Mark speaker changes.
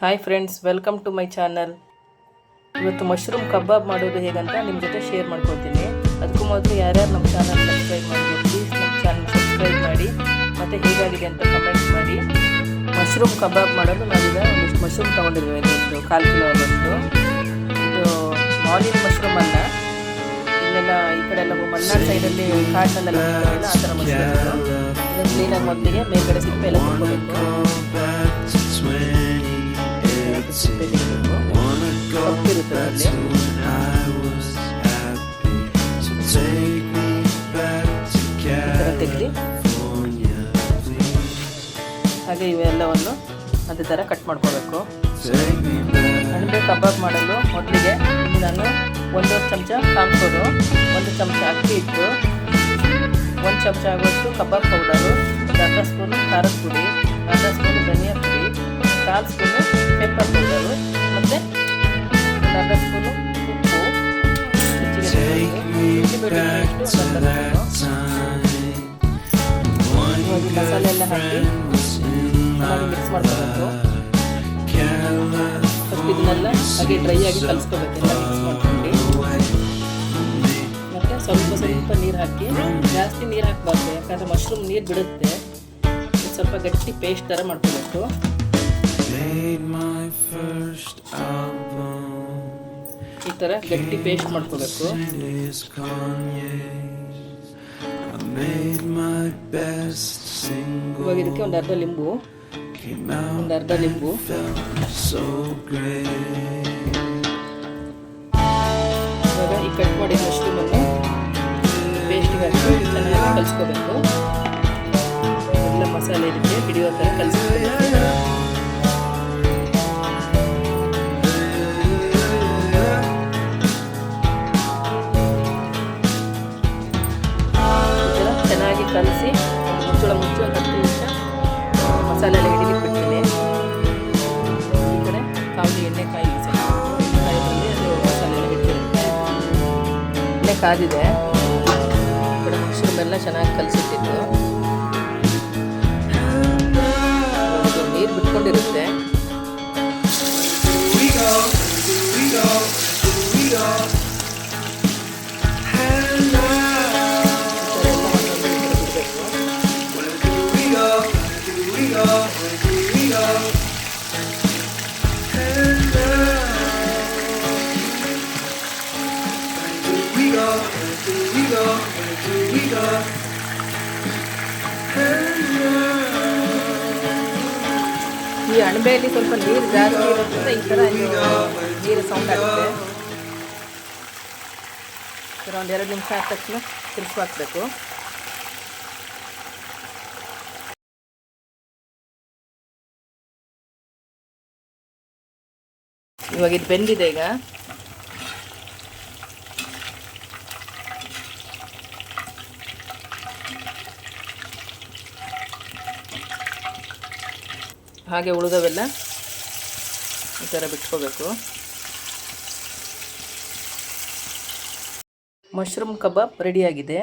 Speaker 1: Hi friends welcome to my channel ಇವತ್ತು mushroom kebab ಮಾಡೋದು ಹೇಗಂತ ನಿಮ್ಮ ಜೊತೆ ಶೇರ್ ಮಾಡ್ಕೊಳ್ತೀನಿ. ಅದಕ್ಕೂ ಮೊದಲು ಯಾರ್ಯಾರು ನಮ್ಮ ಚಾನಲ್ ಸಬ್ಸ್ಕ್ರೈಬ್ ಮಾಡಿ ಪ್ಲೀಸ್ ನಮ್ಮ ಚಾನಲ್ ಸಬ್ಸ್ಕ್ರೈಬ್ ಮಾಡಿ. ಮತ್ತು ಹೇಗಾಗಿದೆ ಅಂತ ಕಮೆಂಟ್ ಮಾಡಿ. ಮಶ್ರೂಮ್ ಕಬಾಬ್ ಮಾಡೋದು ನಾವೀಗ ಒಂದಿಷ್ಟು ಮಶ್ರೂಮ್ ತೊಗೊಂಡಿದ್ದೀವಿ ಇದೊಂದು ಕಾಲು ಕಿಲೋ ಆಗೋಷ್ಟು ಇದು ಮಾರ್ನಿಂಗ್ ಮಶ್ರೂಮ್ ಅಲ್ಲ ಇಲ್ಲೆಲ್ಲ ಈ ಕಡೆ ಎಲ್ಲ ಮಲ್ನಾಡು ಸೈಡಲ್ಲಿ ಕಾಟಲ್ಲೆಲ್ಲ ಆ ಥರ ಮಶ್ರೂಮ್ ಕ್ಲೀನಾಗಿ ಮೊದಲಿಗೆ ಮೇಲ್ಗಡೆ ಸಿಪ್ಪೆ ಎಲ್ಲ ತೆಗೆದು ಹಾಗೆ ಇವೆಲ್ಲವನ್ನು ಅದೇ ಥರ ಕಟ್ ಮಾಡ್ಕೋಬೇಕು. ಅಣಬೆ ಕಬಾಬ್ ಮಾಡಲು ಮೊದಲಿಗೆ ನಾನು ಒಂದು ಚಮಚ ಕಾನ್ಫೋರು ಒಂದು ಚಮಚ ಅಕ್ಕಿ ಹಿಟ್ಟು, ಒಂದು ಚಮಚ ಆಗುವಷ್ಟು ಕಬಾಬ್ ಪೌಡರು ಅರ್ಧ ಸ್ಪೂನ್ ಖಾರದ ಪುಡಿ, ಅರ್ಧ ಸ್ಪೂನ್ ಧನಿಯಾ ಪುಡಿ ಕಾಲು ಸ್ಪೂನು ಪೆಪ್ಪರ್ ಪೌಡರು ಮತ್ತು ಒಂದು ಅರ್ಧ ಸ್ಪೂನು ಉಪ್ಪು. ಹಾಕಿ ಮಿಕ್ಸ್ ಮಾಡ್ಕೋಬೇಕು. ಫಸ್ಟ್ ಇದನ್ನೆಲ್ಲ ಹಾಗೆ ಡ್ರೈ ಆಗಿ ಕಲಿಸ್ಕೋಬೇಕು. ಎಲ್ಲ ಮಿಕ್ಸ್ ಮಾಡ್ಕೊಂಡು. ಮತ್ತೆ ಸ್ವಲ್ಪ ಸ್ವಲ್ಪ ನೀರು ಹಾಕಿ, ಜಾಸ್ತಿ ನೀರು ಹಾಕಬಾರ್ದು, ಯಾಕಂದ್ರೆ ಮಶ್ರೂಮ್ ನೀರು ಬಿಡುತ್ತೆ. ಸ್ವಲ್ಪ ಗಟ್ಟಿ ಪೇಸ್ಟ್ ಥರ ಮಾಡ್ಕೋಬೇಕು. ಈ ಥರ ಗಟ್ಟಿ ಪೇಸ್ಟ್ ಮಾಡ್ಕೋಬೇಕು
Speaker 2: Is Kanye's. I made my best single.
Speaker 1: ಇವಾಗ ಇದಕ್ಕೆ ಒಂದು ಅರ್ಧ ಲಿಂಬು ಒಂದು ಅರ್ಧ ಲಿಂಬು. ಇವಾಗ ಈ ಕಟ್ ಮಾಡಿ ಮಶ್ರೂಮನ್ನು ಪೇಸ್ಟಿಗೆ ಹಾಕಿ ಚೆನ್ನಾಗಿ ಕಲಿಸ್ಕೋಬೇಕು ಎಲ್ಲ ಮಸಾಲೆ ಇದಕ್ಕೆ ಹಿಡಿಯೋ ಥರ ಕಲಿಸ್ಕೋಬೇಕು ಮುಚ್ಚಳ ಮುಚ್ಚಿ ಒಂದು ಹತ್ತು ನಿಮಿಷ ಮಸಾಲೆ ಎಲ್ಲ ಬಿಡ್ತೀನಿ ಈ ಕಡೆ ಕಾವಲಿ ಎಣ್ಣೆಕಾಯಿ ಕಾಯಿದಲ್ಲಿ ಅದು ಮಸಾಲೆ ಎಲ್ಲ ಎಣ್ಣೆ ಕಾದಿದೆ. ಈ ಕಡೆ ಚೆನ್ನಾಗಿ ಕಲಸಿಟ್ಟಿದ್ದು. ನೀರು ಬಿಟ್ಕೊಂಡಿರುತ್ತೆ.
Speaker 2: We go, go? We go? We go?
Speaker 1: ಈ ಅಣಬೆಯಲ್ಲಿ ಸ್ವಲ್ಪ ನೀರು ಜಾಸ್ತಿ ಇರೋದ್ರಿಂದ ಈ ಥರ ನೀರು ಸೌಂಡ್ ಆಗುತ್ತೆ ಥರ ಒಂದು ಎರಡು ನಿಮಿಷ ಆದ ತಕ್ಷಣ ತಿರ್ಸಿ ಹಾಕಬೇಕು ಇವಾಗ ಇದು ಬೆಂದಿದೆ ಈಗ ಹಾಗೆ ಉಳಿದವೆಲ್ಲ ಈ ಥರ ಬಿಟ್ಕೋಬೇಕು. ಮಶ್ರೂಮ್ ಕಬಾಬ್ ರೆಡಿಯಾಗಿದೆ.